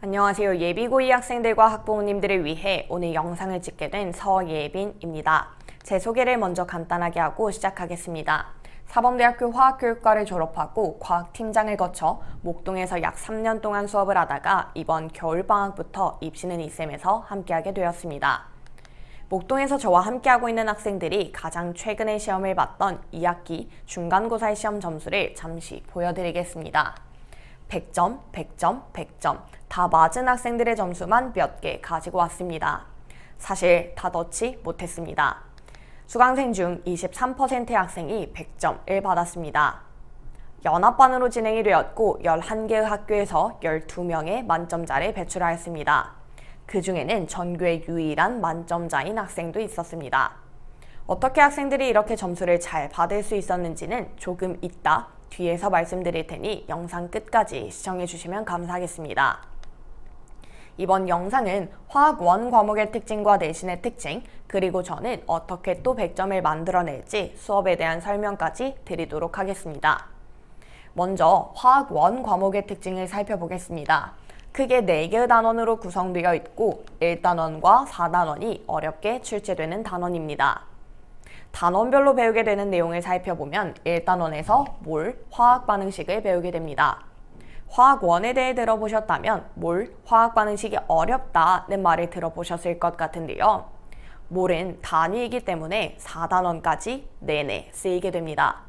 안녕하세요. 예비고2 학생들과 학부모님들을 위해 오늘 영상을 찍게 된 서예빈입니다. 제 소개를 먼저 간단하게 하고 시작하겠습니다. 사범대학교 화학교육과를 졸업하고 과학팀장을 거쳐 목동에서 약 3년 동안 수업을 하다가 이번 겨울방학부터 입시는 이쌤에서 함께하게 되었습니다. 목동에서 저와 함께하고 있는 학생들이 가장 최근에 시험을 봤던 2학기 중간고사의 시험 점수를 잠시 보여드리겠습니다. 100점, 100점, 100점. 다 맞은 학생들의 점수만 몇 개 가지고 왔습니다. 사실 다 넣지 못했습니다. 수강생 중 23%의 학생이 100점을 받았습니다. 연합반으로 진행이 되었고 11개의 학교에서 12명의 만점자를 배출하였습니다. 그 중에는 전교의 유일한 만점자인 학생도 있었습니다. 어떻게 학생들이 이렇게 점수를 잘 받을 수 있었는지는 조금 이따 뒤에서 말씀드릴 테니 영상 끝까지 시청해 주시면 감사하겠습니다. 이번 영상은 화학 원 과목의 특징과 내신의 특징, 그리고 저는 어떻게 또 100점을 만들어낼지 수업에 대한 설명까지 드리도록 하겠습니다. 먼저 화학 원 과목의 특징을 살펴보겠습니다. 크게 4개의 단원으로 구성되어 있고 1단원과 4단원이 어렵게 출제되는 단원입니다. 단원별로 배우게 되는 내용을 살펴보면 1단원에서 몰, 화학 반응식을 배우게 됩니다. 화학원에 대해 들어보셨다면 몰, 화학 반응식이 어렵다는 말을 들어보셨을 것 같은데요. 몰은 단위이기 때문에 4단원까지 내내 쓰이게 됩니다.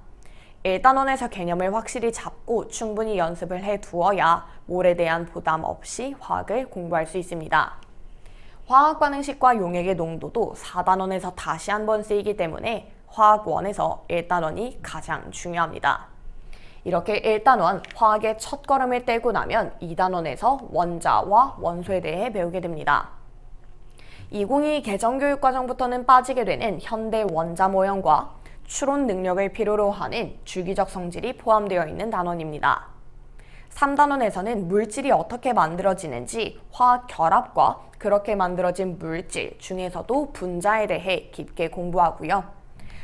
1단원에서 개념을 확실히 잡고 충분히 연습을 해 두어야 몰에 대한 부담 없이 화학을 공부할 수 있습니다. 화학 반응식과 용액의 농도도 4단원에서 다시 한 번 쓰이기 때문에 화학원에서 1단원이 가장 중요합니다. 이렇게 1단원 화학의 첫 걸음을 떼고 나면 2단원에서 원자와 원소에 대해 배우게 됩니다. 2022 개정교육과정부터는 빠지게 되는 현대 원자 모형과 추론 능력을 필요로 하는 주기적 성질이 포함되어 있는 단원입니다. 3단원에서는 물질이 어떻게 만들어지는지 화학 결합과 그렇게 만들어진 물질 중에서도 분자에 대해 깊게 공부하고요.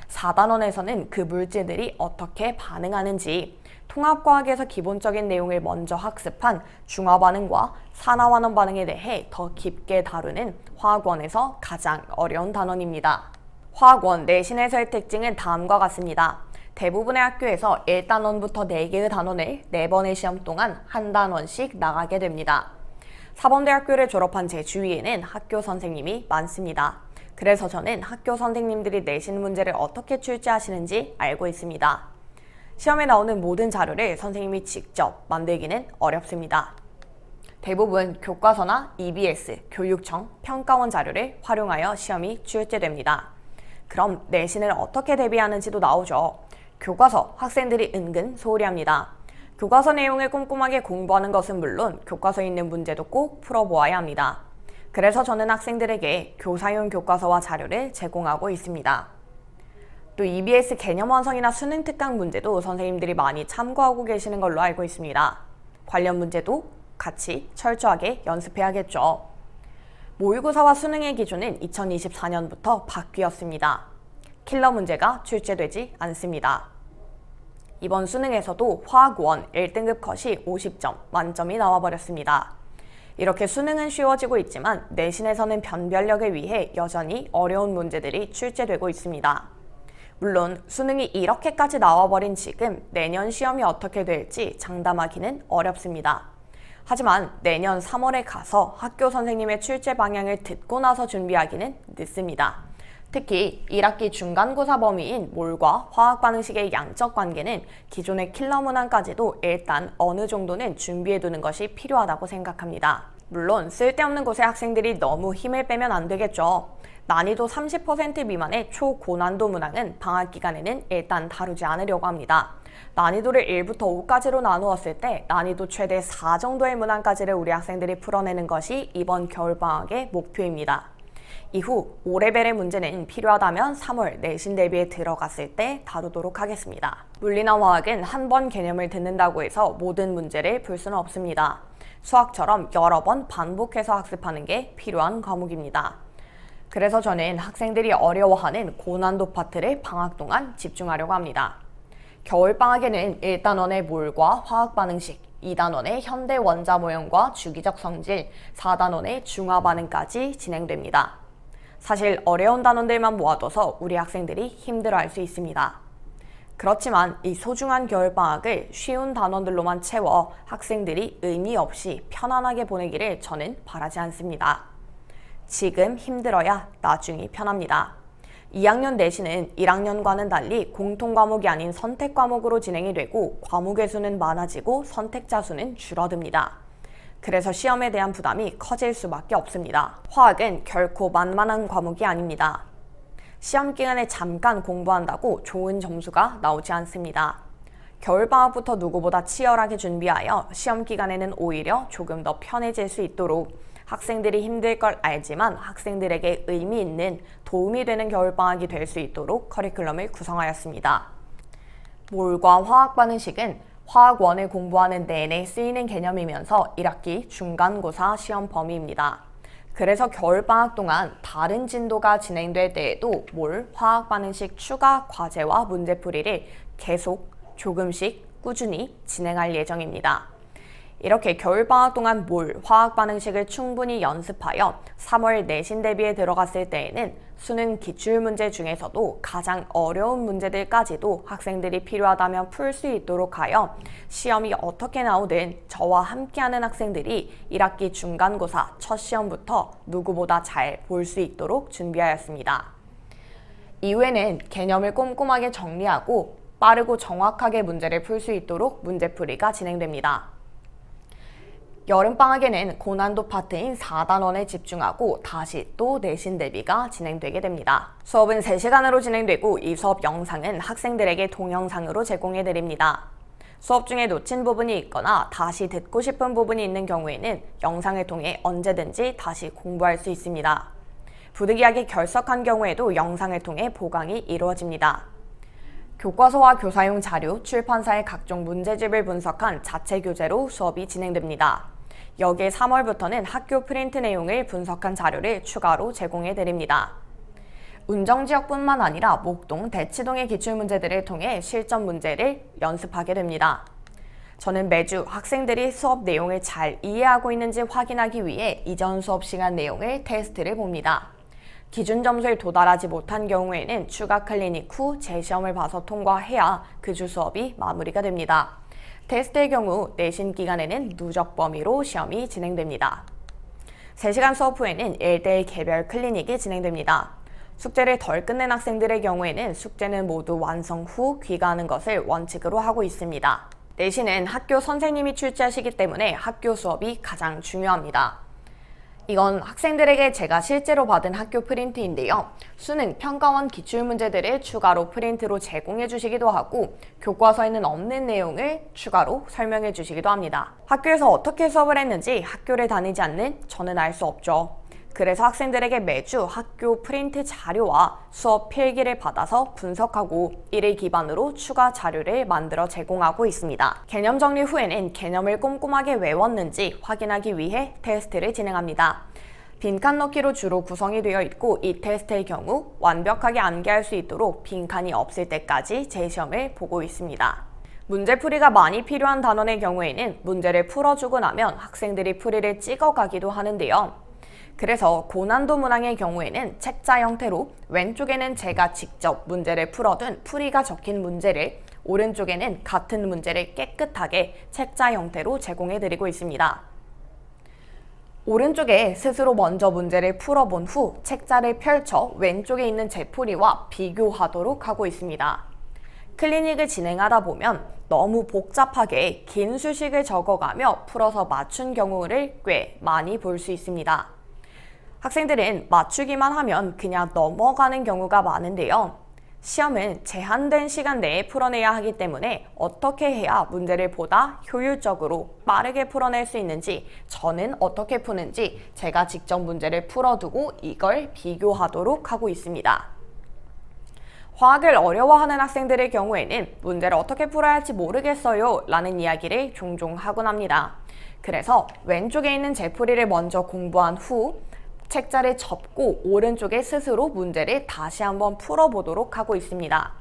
4단원에서는 그 물질들이 어떻게 반응하는지 통합과학에서 기본적인 내용을 먼저 학습한 중화반응과 산화환원 반응에 대해 더 깊게 다루는 화학원에서 가장 어려운 단원입니다. 화학원 내신에서의 특징은 다음과 같습니다. 대부분의 학교에서 1단원부터 4개의 단원을 4번의 시험 동안 한 단원씩 나가게 됩니다. 사범대학교를 졸업한 제 주위에는 학교 선생님이 많습니다. 그래서 저는 학교 선생님들이 내신 문제를 어떻게 출제하시는지 알고 있습니다. 시험에 나오는 모든 자료를 선생님이 직접 만들기는 어렵습니다. 대부분 교과서나 EBS, 교육청, 평가원 자료를 활용하여 시험이 출제됩니다. 그럼 내신을 어떻게 대비하는지도 나오죠. 교과서 학생들이 은근 소홀히 합니다. 교과서 내용을 꼼꼼하게 공부하는 것은 물론 교과서에 있는 문제도 꼭 풀어보아야 합니다. 그래서 저는 학생들에게 교사용 교과서와 자료를 제공하고 있습니다. 또 EBS 개념 완성이나 수능 특강 문제도 선생님들이 많이 참고하고 계시는 걸로 알고 있습니다. 관련 문제도 같이 철저하게 연습해야겠죠. 모의고사와 수능의 기준은 2024년부터 바뀌었습니다. 킬러 문제가 출제되지 않습니다. 이번 수능에서도 화학원 1등급 컷이 50점 만점이 나와버렸습니다. 이렇게 수능은 쉬워지고 있지만 내신에서는 변별력을 위해 여전히 어려운 문제들이 출제되고 있습니다. 물론 수능이 이렇게까지 나와버린 지금 내년 시험이 어떻게 될지 장담하기는 어렵습니다. 하지만 내년 3월에 가서 학교 선생님의 출제 방향을 듣고 나서 준비하기는 늦습니다. 특히 1학기 중간고사 범위인 몰과 화학 반응식의 양적 관계는 기존의 킬러 문항까지도 일단 어느 정도는 준비해 두는 것이 필요하다고 생각합니다. 물론 쓸데없는 곳에 학생들이 너무 힘을 빼면 안 되겠죠. 난이도 30% 미만의 초고난도 문항은 방학 기간에는 일단 다루지 않으려고 합니다. 난이도를 1부터 5까지로 나누었을 때 난이도 최대 4 정도의 문항까지를 우리 학생들이 풀어내는 것이 이번 겨울방학의 목표입니다. 이후 5레벨의 문제는 필요하다면 3월 내신 대비에 들어갔을 때 다루도록 하겠습니다. 물리나 화학은 한 번 개념을 듣는다고 해서 모든 문제를 풀 수는 없습니다. 수학처럼 여러 번 반복해서 학습하는 게 필요한 과목입니다. 그래서 저는 학생들이 어려워하는 고난도 파트를 방학 동안 집중하려고 합니다. 겨울방학에는 1단원의 몰과 화학 반응식, 2단원의 현대 원자 모형과 주기적 성질, 4단원의 중화 반응까지 진행됩니다. 사실 어려운 단원들만 모아둬서 우리 학생들이 힘들어할 수 있습니다. 그렇지만 이 소중한 겨울방학을 쉬운 단원들로만 채워 학생들이 의미 없이 편안하게 보내기를 저는 바라지 않습니다. 지금 힘들어야 나중이 편합니다. 2학년 내신은 1학년과는 달리 공통 과목이 아닌 선택 과목으로 진행이 되고 과목의 수는 많아지고 선택자 수는 줄어듭니다. 그래서 시험에 대한 부담이 커질 수밖에 없습니다. 화학은 결코 만만한 과목이 아닙니다. 시험 기간에 잠깐 공부한다고 좋은 점수가 나오지 않습니다. 겨울방학부터 누구보다 치열하게 준비하여 시험 기간에는 오히려 조금 더 편해질 수 있도록 학생들이 힘들 걸 알지만 학생들에게 의미 있는 도움이 되는 겨울방학이 될 수 있도록 커리큘럼을 구성하였습니다. 몰과 화학 반응식은 화학원을 공부하는 내내 쓰이는 개념이면서 1학기 중간고사 시험 범위입니다. 그래서 겨울방학 동안 다른 진도가 진행될 때에도 몰 화학 반응식 추가 과제와 문제풀이를 계속 조금씩 꾸준히 진행할 예정입니다. 이렇게 겨울방학 동안 몰 화학 반응식을 충분히 연습하여 3월 내신 대비에 들어갔을 때에는 수능 기출문제 중에서도 가장 어려운 문제들까지도 학생들이 필요하다면 풀 수 있도록 하여 시험이 어떻게 나오든 저와 함께하는 학생들이 1학기 중간고사 첫 시험부터 누구보다 잘 볼 수 있도록 준비하였습니다. 이후에는 개념을 꼼꼼하게 정리하고 빠르고 정확하게 문제를 풀 수 있도록 문제풀이가 진행됩니다. 여름방학에는 고난도 파트인 4단원에 집중하고 다시 또 내신 대비가 진행되게 됩니다. 수업은 3시간으로 진행되고 이 수업 영상은 학생들에게 동영상으로 제공해 드립니다. 수업 중에 놓친 부분이 있거나 다시 듣고 싶은 부분이 있는 경우에는 영상을 통해 언제든지 다시 공부할 수 있습니다. 부득이하게 결석한 경우에도 영상을 통해 보강이 이루어집니다. 교과서와 교사용 자료, 출판사의 각종 문제집을 분석한 자체 교재로 수업이 진행됩니다. 여기에 3월부터는 학교 프린트 내용을 분석한 자료를 추가로 제공해 드립니다. 운정지역뿐만 아니라 목동, 대치동의 기출문제들을 통해 실전 문제를 연습하게 됩니다. 저는 매주 학생들이 수업 내용을 잘 이해하고 있는지 확인하기 위해 이전 수업 시간 내용을 테스트를 봅니다. 기준 점수에 도달하지 못한 경우에는 추가 클리닉 후 재시험을 봐서 통과해야 그 주 수업이 마무리가 됩니다. 테스트의 경우 내신 기간에는 누적 범위로 시험이 진행됩니다. 3시간 수업 후에는 1대1 개별 클리닉이 진행됩니다. 숙제를 덜 끝낸 학생들의 경우에는 숙제는 모두 완성 후 귀가하는 것을 원칙으로 하고 있습니다. 내신은 학교 선생님이 출제하시기 때문에 학교 수업이 가장 중요합니다. 이건 학생들에게 제가 실제로 받은 학교 프린트인데요. 수능 평가원 기출문제들을 추가로 프린트로 제공해 주시기도 하고 교과서에는 없는 내용을 추가로 설명해 주시기도 합니다. 학교에서 어떻게 수업을 했는지 학교를 다니지 않는 저는 알 수 없죠. 그래서 학생들에게 매주 학교 프린트 자료와 수업 필기를 받아서 분석하고 이를 기반으로 추가 자료를 만들어 제공하고 있습니다. 개념 정리 후에는 개념을 꼼꼼하게 외웠는지 확인하기 위해 테스트를 진행합니다. 빈칸 넣기로 주로 구성이 되어 있고 이 테스트의 경우 완벽하게 암기할 수 있도록 빈칸이 없을 때까지 재시험을 보고 있습니다. 문제풀이가 많이 필요한 단원의 경우에는 문제를 풀어주고 나면 학생들이 풀이를 찍어가기도 하는데요. 그래서 고난도 문항의 경우에는 책자 형태로 왼쪽에는 제가 직접 문제를 풀어둔 풀이가 적힌 문제를 오른쪽에는 같은 문제를 깨끗하게 책자 형태로 제공해 드리고 있습니다. 오른쪽에 스스로 먼저 문제를 풀어본 후 책자를 펼쳐 왼쪽에 있는 제풀이와 비교하도록 하고 있습니다. 클리닉을 진행하다 보면 너무 복잡하게 긴 수식을 적어가며 풀어서 맞춘 경우를 꽤 많이 볼 수 있습니다. 학생들은 맞추기만 하면 그냥 넘어가는 경우가 많은데요. 시험은 제한된 시간 내에 풀어내야 하기 때문에 어떻게 해야 문제를 보다 효율적으로 빠르게 풀어낼 수 있는지 저는 어떻게 푸는지 제가 직접 문제를 풀어두고 이걸 비교하도록 하고 있습니다. 화학을 어려워하는 학생들의 경우에는 문제를 어떻게 풀어야 할지 모르겠어요 라는 이야기를 종종 하곤 합니다. 그래서 왼쪽에 있는 제풀이를 먼저 공부한 후 책자를 접고 오른쪽에 스스로 문제를 다시 한번 풀어보도록 하고 있습니다.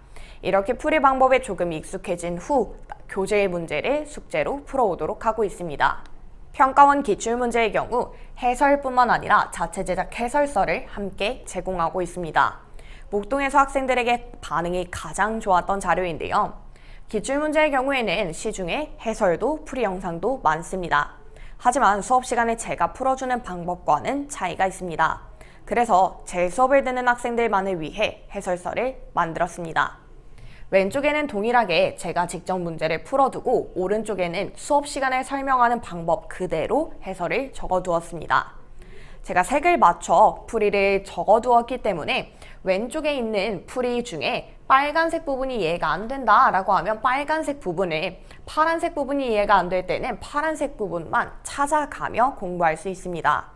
이렇게 풀이 방법에 조금 익숙해진 후 교재의 문제를 숙제로 풀어오도록 하고 있습니다. 평가원 기출문제의 경우 해설뿐만 아니라 자체 제작 해설서를 함께 제공하고 있습니다. 목동에서 학생들에게 반응이 가장 좋았던 자료인데요. 기출문제의 경우에는 시중에 해설도 풀이 영상도 많습니다. 하지만 수업 시간에 제가 풀어주는 방법과는 차이가 있습니다. 그래서 제 수업을 듣는 학생들만을 위해 해설서를 만들었습니다. 왼쪽에는 동일하게 제가 직접 문제를 풀어두고 오른쪽에는 수업 시간에 설명하는 방법 그대로 해설을 적어두었습니다. 제가 색을 맞춰 풀이를 적어두었기 때문에 왼쪽에 있는 풀이 중에 빨간색 부분이 이해가 안 된다 라고 하면 빨간색 부분을 파란색 부분이 이해가 안 될 때는 파란색 부분만 찾아가며 공부할 수 있습니다.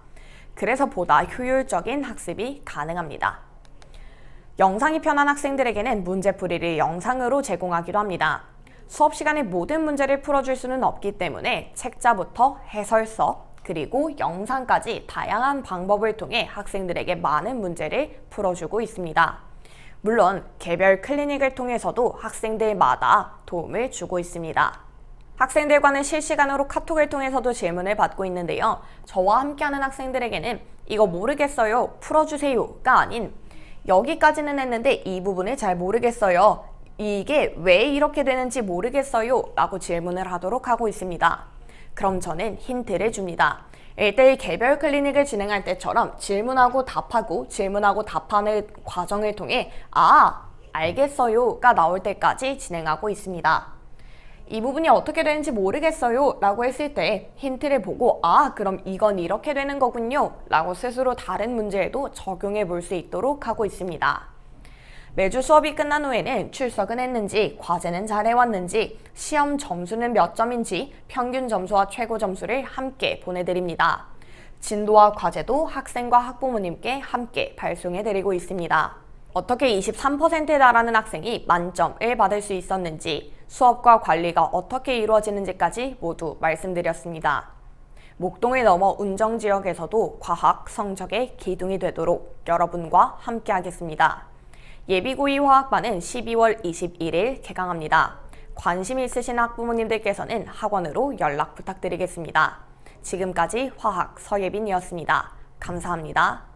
그래서 보다 효율적인 학습이 가능합니다. 영상이 편한 학생들에게는 문제풀이를 영상으로 제공하기도 합니다. 수업 시간에 모든 문제를 풀어줄 수는 없기 때문에 책자부터 해설서, 그리고 영상까지 다양한 방법을 통해 학생들에게 많은 문제를 풀어주고 있습니다. 물론 개별 클리닉을 통해서도 학생들마다 도움을 주고 있습니다. 학생들과는 실시간으로 카톡을 통해서도 질문을 받고 있는데요. 저와 함께하는 학생들에게는 이거 모르겠어요. 풀어주세요가 아닌 여기까지는 했는데 이 부분을 잘 모르겠어요. 이게 왜 이렇게 되는지 모르겠어요. 라고 질문을 하도록 하고 있습니다. 그럼 저는 힌트를 줍니다. 1대1 개별 클리닉을 진행할 때처럼 질문하고 답하고 질문하고 답하는 과정을 통해 아, 알겠어요가 나올 때까지 진행하고 있습니다. 이 부분이 어떻게 되는지 모르겠어요 라고 했을 때 힌트를 보고 아 그럼 이건 이렇게 되는 거군요 라고 스스로 다른 문제에도 적용해 볼 수 있도록 하고 있습니다. 매주 수업이 끝난 후에는 출석은 했는지, 과제는 잘 해왔는지, 시험 점수는 몇 점인지 평균 점수와 최고 점수를 함께 보내드립니다. 진도와 과제도 학생과 학부모님께 함께 발송해드리고 있습니다. 어떻게 23%에 달하는 학생이 만점을 받을 수 있었는지, 수업과 관리가 어떻게 이루어지는지까지 모두 말씀드렸습니다. 목동을 넘어 운정 지역에서도 과학 성적의 기둥이 되도록 여러분과 함께 하겠습니다. 예비고이 화학반은 12월 21일 개강합니다. 관심 있으신 학부모님들께서는 학원으로 연락 부탁드리겠습니다. 지금까지 화학 서예빈이었습니다. 감사합니다.